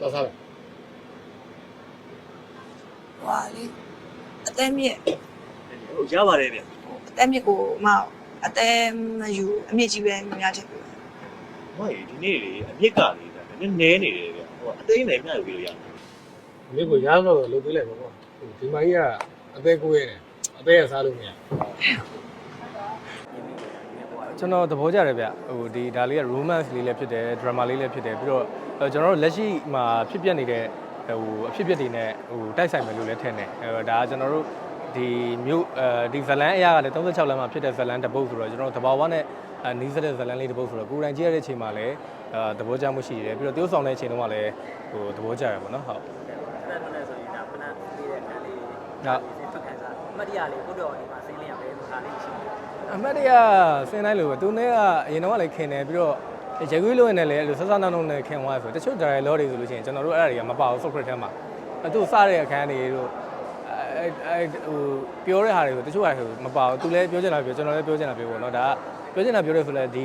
တော့စားတယ်ဟွာလေအသက်မြင့်ဟုတ်ရပါတယ်ဗျအသက်မြင့်ကိုမအသက်မယူအမြင့်ကြီးပဲများချက်ပြမဟုတ်ဒီနေ့လေအမြစ်ကလေဒါနည်းနည်းနေတယ်ဗျဟိုအသိနဲ့မျှယူပြီးလို့ရတယ်မိကိုရားတော့လုပ်သေးလိုက်ပါဘောဒီမကြီးကအသေးကိုရတယ်အသေးရစားလို့မရ ကျွန်တော်သဘောကျတယ်ဗျဟိုဒီဒါလေးက romance လေးလည်းဖြစ်တယ် drama လေးလည်းဖြစ်တယ်ပြီးတော့အဲကျွန်တော်တို့လက်ရှိမှာဖြစ်ပျက်နေတဲ့ဟိုအဖြစ်အပျက်တွေနဲ့ဟိုတိုက်ဆိုင်မယ်လို့လည်းထင်တယ်အဲဒါကကျွန်တော်တို့ဒီမြို့အဲဒီဇလန်အရာကလည်း36လမ်းမှာဖြစ်တဲ့ဇလန်တစ်ပုတ်ဆိုတော့ကျွန်တော်တို့တဘာဝနဲ့အဲနီးစပ်တဲ့ဇလန်လေးတစ်ပုတ်ဆိုတော့ကိုယ်တိုင်ကြည့်ရတဲ့အချိန်မှာလည်းအဲသဘောကျမှုရှိတယ်ပြီးတော့တိုးဆောင်တဲ့အချိန်တုန်းကလည်းဟိုသဘောကျတယ်ပေါ့နော်ဟုတ်အဲ့ဒါနဲ့ဆိုရင်ဒါဖနက်ပေးတဲ့ခံလေးဟုတ်ထွက်ခံစားအမတ်တရားလေးကိုတော့ဒီမှာဆင်းလင်းရပဲဆိုတာလေးရှိတယ် အမတ်တရဆင်းတိုင်းလို့ပဲသူနဲ့ကအရင်တော့ကလည်းခင်တယ်ပြီးတော့ရေခွေးလို့နေလည်းအဲ့လိုဆဆနောက်နောက်နဲ့ခင်သွားဆိုတချို့ dialogue တွေဆိုလို့ရှိရင်ကျွန်တော်တို့အဲ့ဒါတွေကမပါဘူး script ထဲမှာအဲ့သူစတဲ့အခန်းတွေတို့အဲ့အဲ့ဟိုပြောတဲ့ဟာတွေဆိုတချို့ဟာဆိုမပါဘူးသူလည်းပြောချင်တာပြောကျွန်တော်လည်းပြောချင်တာပြောပေါ့နော်ဒါကပြောချင်တာပြောရဲဆိုလဲဒီ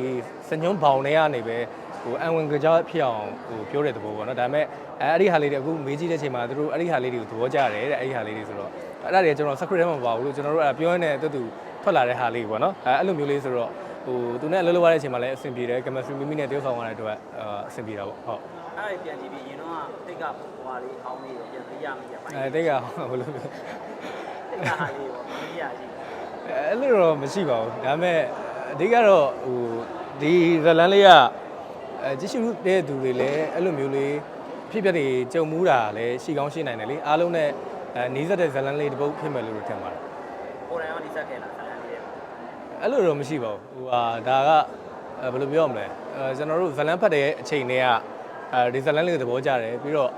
စညွန်းဘောင်တွေကနေပဲ ဟိုအန်ဝင်ကြောဖြစ်အောင်ဟိုပြောတဲ့သဘောပေါ့နော်ဒါပေမဲ့အဲ့အဲ့ဒီဟာလေးတွေအခုမေးကြည့်တဲ့အချိန်မှာသူတို့အဲ့ဒီဟာလေးတွေကိုသဘောကျတယ်တဲ့အဲ့ဒီဟာလေးတွေဆိုတော့အဲ့ဒါတွေကျွန်တော် script ထဲမှာမပါဘူးလို့ကျွန်တော်တို့အဲ့ပြောရတဲ့တူတူထွက်လာတဲ့ဟာလေးပေါ့နော်အဲ့အဲ့လိုမျိုးလေးဆိုတော့ဟိုသူနဲ့အလုပ်လုပ်ရတဲ့အချိန်မှာလည်းအဆင်ပြေတယ် chemistry မိမိနဲ့တယောက်ဆောင်ရတဲ့အတွက်အာအဆင်ပြေတာပေါ့ဟုတ်အဲ့ဒါပြန်ကြည့်ပြီးရင်တော့တိတ်ကဟွာလေးအောင်းလေးပြန်သိရမယ်ပြန်ပိုင်းအဲတိတ်ကဘယ်လိုလဲတိတ်ကဟာလေးပေါ့မသိရရှိတယ်အဲ့လိုတော့မရှိပါဘူးဒါပေမဲ့အဓိကတော့ဟိုဒီဇလန်လေးက အဲကြည့်ရှုတဲ့သူတွေလည်းအဲ့လိုမျိုးလေးဖြစ်ပျက်တွေကြုံမှုတာလည်းရှိကောင်းရှိနိုင်တယ်လေအားလုံးနဲ့အဲနီးစပ်တဲ့ဇလန်လေးတစ်ပုတ်ဖြစ်မယ်လို့ထင်ပါတယ်ကိုယ်တိုင်ရောဒီဆက်ခဲ့လားဆန္ဒလေးရဲ့အဲ့လိုတော့မရှိပါဘူးဟိုဟာဒါကအဲဘယ်လိုပြောရမလဲအဲကျွန်တော်တို့ဇလန်ဖတ်တဲ့အချိန်တွေကအဲဒီဇလန်လေးကိုသဘောကျတယ်ပြီးတော့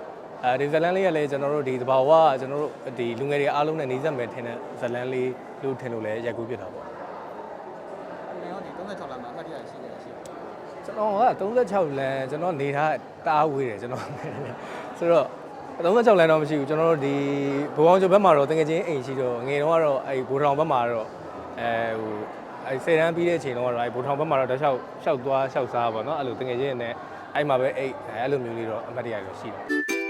အဲဒီဇလန်လေးကလည်းကျွန်တော်တို့ဒီသဘာဝကကျွန်တော်တို့ဒီလူငယ်တွေအားလုံးနဲ့နေစပ်မယ်ထင်တဲ့ဇလန်လေးလို့ထင်လို့လည်းရိုက်ကူးပြတာပေါ့နေရောဒီ36လမ်းမှာအမှတ်တရရှိတယ်ရှိတယ် ကျွန်တော်က36လမ်းကျွန်တော်နေထားတအားဝေးတယ်ကျွန်တော်ဆိုတော့36လမ်းတော့မရှိဘူးကျွန်တော်တို့ဒီဘုံအောင်ကျော်ဘက်မှာတော့တကယ်ချင်းအိမ်ရှိတော့ငယ်တော့ကတော့အဲဘိုးထောင်ဘက်မှာတော့အဲဟိုအဲဆယ်တန်းပြီးတဲ့အချိန်တော့ကတော့အဲဘိုးထောင်ဘက်မှာတော့တခြားလျှောက်သွားလျှောက်စားပါတော့အဲ့လိုတကယ်ချင်းနဲ့အဲ့မှာပဲအိတ်အဲ့လိုမျိုးလေးတော့အမှတ်တရတော့ရှိတယ်